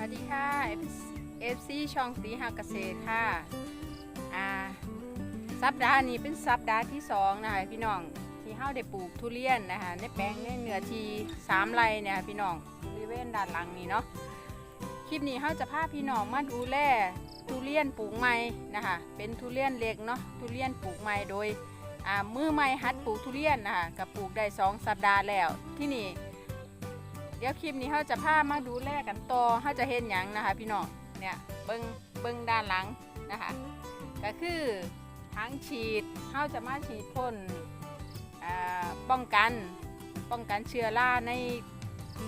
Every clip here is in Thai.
วัสดีค่ะ FC ช่องสีหาเกษตรค่ะอ่าสัปดาห์นี้เป็นสัปดาห์ที่สองนะคะพี่น้องที่เฮาได้ปลูกทุเรียนนะคะในแปลงในเนื้อที่สามไร่เนี่ยค่ะพี่น้องบริเวณด้านหลังนี้เนาะคลิปนี้เฮาจะพาพี่น้องมาดูแลทุเรียนปลูกใหม่นะคะเป็นทุเรียนเล็กเนาะทุเรียนปลูกใหม่โดยอ่ามือใหม่หัดปลูกทุเรียนนะคะกับปลูกได้สองสัปดาห์แล้วที่นี่ เดี๋ยวคลิปนี้เขาจะพามาดูแลกันต่อเขาจะเห็นหยังนะคะ พี่น้องเนี่ยเบิ้งเบิ้งด้านหลังนะคะก็คือทั้งฉีดเขาจะมาฉีดพ่นป้องกันป้องกันเชื้อราใน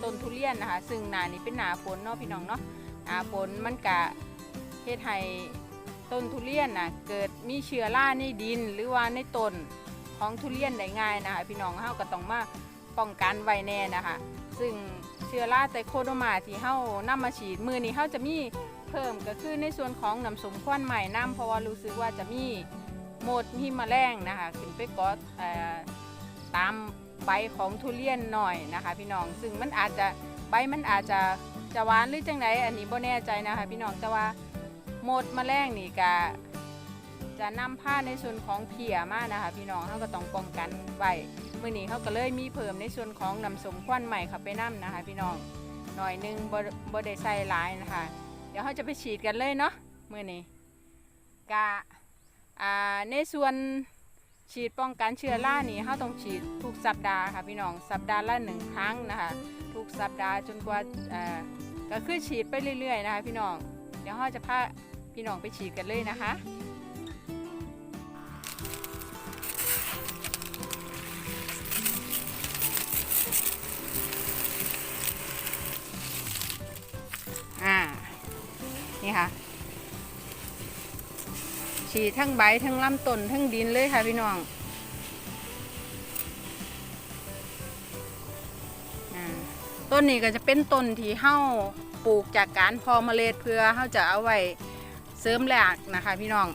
ต้นทุเรียนนะคะ ซึ่งหนานี้เป็นหนาฝนเนาะพี่น้องเนาะหนาฝนมันกะเฮ็ดให้ต้นทุเรียนนะเกิดมีเชื้อราในดินหรือว่าในต้นของทุเรียนได้ง่ายนะคะพี่น้องเขาก็ต้องมาป้องกันไว้แน่นะคะ ซึ่ง เชื้อราไตโคโดมาที่เฮานำมาฉีดมือนี้เฮาจะมีเพิ่มก็คือในส่วนของน้ำสมควันใหม่น้ำเพราะว่ารู้สึกว่าจะมีโมดมีแมลงนะคะขึ้นไปก่อตามใบของทุเรียนหน่อยนะคะพี่น้องซึ่งมันอาจจะใบมันอาจจะจะหวานหรือจังไดอันนี้บ่แน่ใจนะคะพี่น้องแต่ว่าโมดแมลงนี่ก็จะนำผ้าในส่วนของเพียมานะคะพี่น้องเขาก็ต้องป้องกันไว้ มื่อนี้เขาก็เลยมีเพิ่มในส่วนของน้ำสมควันใหม่เข้าไปน้ำนะคะพี่น้องหน่อยหนึงบ่บ่ได้ใส่หลายนะคะ เดี๋ยวเขาจะไปฉีดกันเลยเนาะมื่อนี้กะในส่วนฉีดป้องกันเชื้อรานี่เขาต้องฉีดทุกสัปดาห์ค่ะพี่น้องสัปดาห์ละหนึ่งครั้งนะคะทุกสัปดาห์จนกว่าอ่าก็คือฉีดไปเรื่อยๆนะคะพี่น้องเดี๋ยวเขาจะพาพี่น้องไปฉีดกันเลยนะคะ นี่ค่ะ ฉีดทั้งใบทั้งลำต้นทั้งดินเลยค่ะพี่น้องต้นนี้ก็จะเป็นต้นที่เห้าปลูกจากการพอเมล็ดเพื่อเห้าจะเอาไว้เสริมแหลกนะคะ พี่น้อง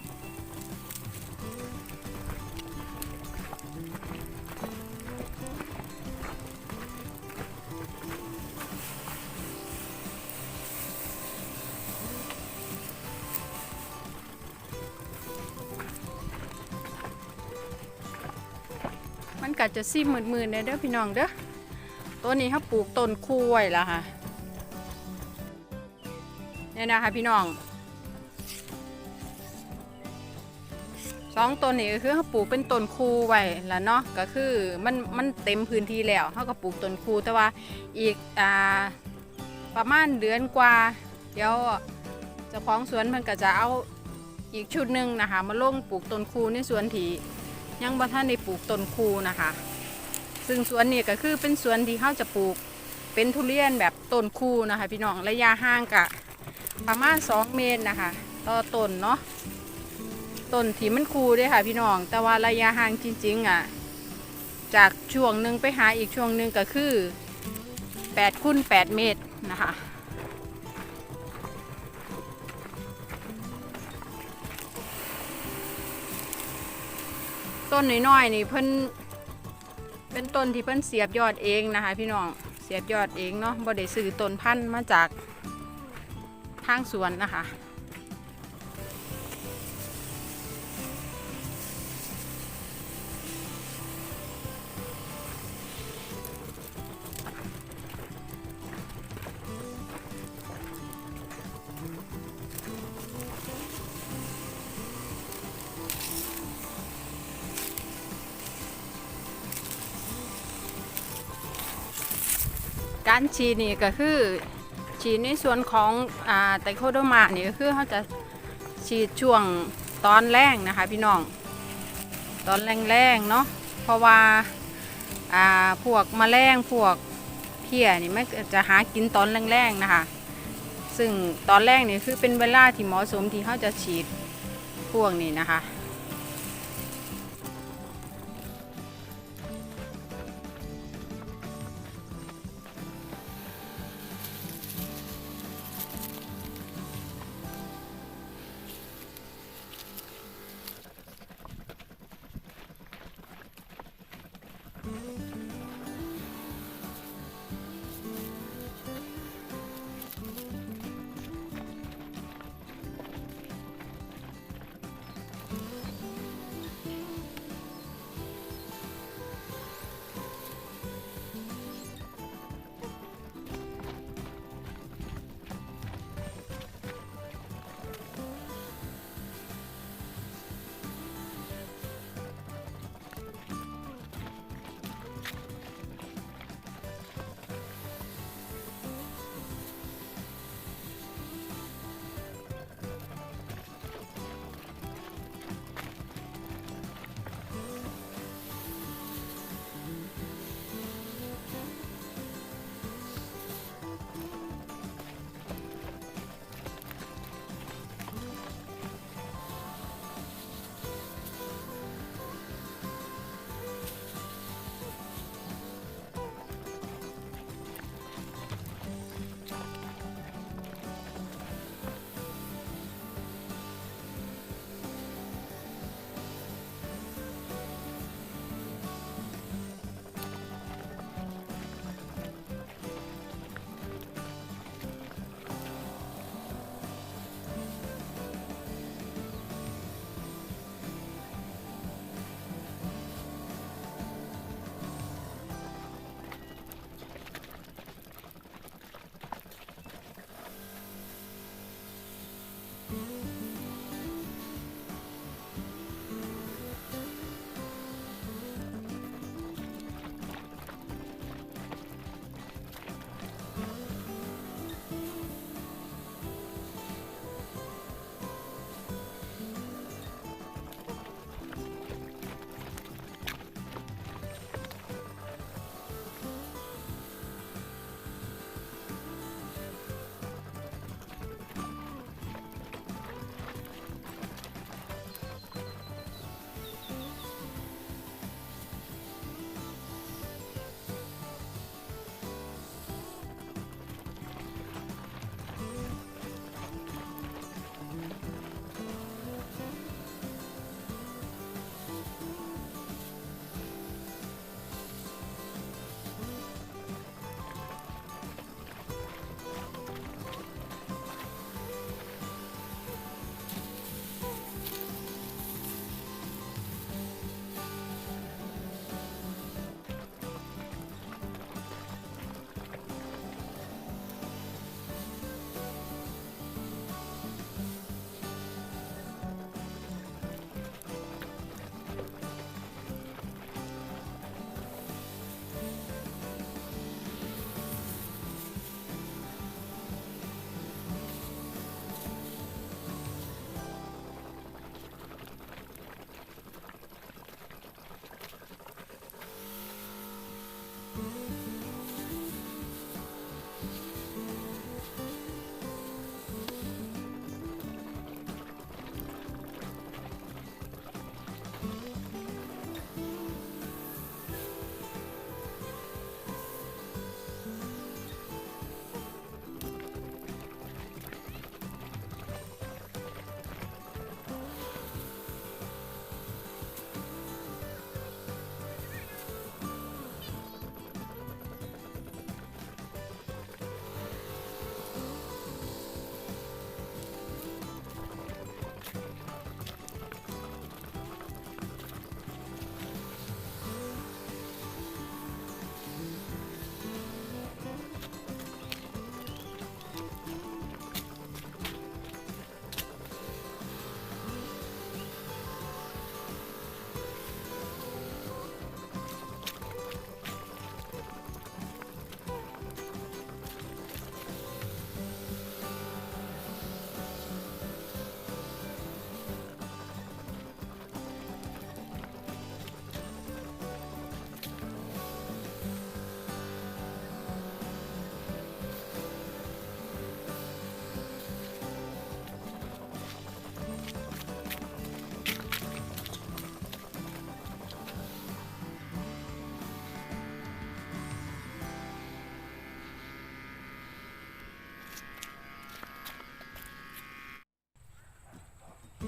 ก็จะซิมมืดๆเนี่ยเด้อพี่น้องเด้อตัวนี้เขาปลูกต้นคูไว้ล้วค่ะเนี่ยนะคะพี่น้องสองต้นนี้ก็คือเขาปลูกเป็นต้นคูไว้แล้วเนาะก็คือมันมันเต็มพื้นที่แล้วเขาก็ปลูกต้นคูแต่ว่าอีกอ่าประมาณเดือนกว่า เดี๋ยวเจ้าของสวนเพิ่นก็จะเอาอีกชุดหนึ่งนะคะ มาลงปลูกต้นคูในสวนที่ ยังบ่ท่านได้ปลูกต้นคูนะคะ ซึ่งสวนนี้ก็คือเป็นสวนที่เขาจะปลูกเป็นทุเรียนแบบต้นคูนะคะ พี่น้องระยะห่างกะประมาณ 2 เมตรนะคะ ต่อต้นเนาะต้นที่มันคูด้วยค่ะ พี่น้อง แต่ว่าระยะห่างจริงๆอะจากช่วงหนึ่งไปหาอีกช่วงหนึ่งก็คือ8คูณ8เมตรนะคะ ต้นน้อยๆนี่เพิ่นเป็นต้นที่เพิ่นเสียบยอดเองนะคะ พี่น้องเสียบยอดเองเนาะบ่ได้ซื้อต้นพันธุ์มาจากทางสวนนะคะ การฉีนี่ก็คือฉีดในส่วนของอ่าไตโคโดมานี่ก็คือเขาจะฉีดช่วงตอนแรงนะคะพี่น้อง ตอนแรงๆเนาะเพราะว่าอ่าพวกแมลงพวกเพี้ยนี่มันจะหากินตอนแรงๆนะคะ ซึ่งตอนแรกนี่คือเป็นเวลาที่เหมาะสมที่เขาจะฉีดพวกนี้นะคะ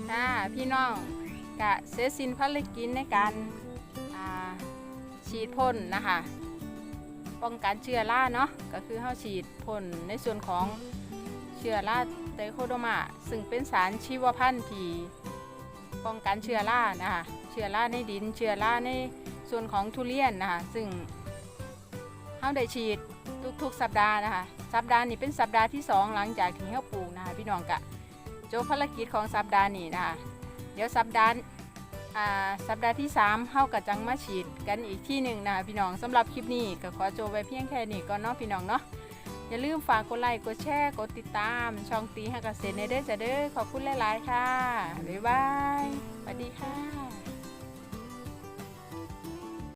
ค่ะพี่น้องกะเสร็จสิ้นภารกิจในการฉีดพ่นนะคะ ป้องกันเชื้อราเนาะก็คือเฮาฉีดพ่นในส่วนของเชื้อราไตโคโดมา ซึ่งเป็นสารชีวพันธุ์ที่ป้องกันเชื้อรานะคะเชื้อราในดินเชื้อราในส่วนของทุเรียนนะคะซึ่งเฮาได้ฉีดทุกๆ สัปดาห์นะคะ สัปดาห์นี้เป็นสัปดาห์ที่สองหลังจากที่เฮาปลูกนะคะพี่น้องกะ จบภารกิจของสัปดาห์นี้นะคะเดี๋ยวสัปดาห์สัปดาห์ที่ 3เข้ากับจังมาฉีดกันอีกที่หนึ่งนะคะพี่น้องสำหรับคลิปนี้ก็ขอจบไว้เพียงแค่นี้ก่อนเนาะพี่น้องเนาะอย่าลืมฝากกดไลค์กดแชร์กดติดตาม ช่องตีให้เกษตรในเด้อจะเด้อขอบคุณหลาย ๆ ค่ะ บ๊ายบายสวัสดีค่ะ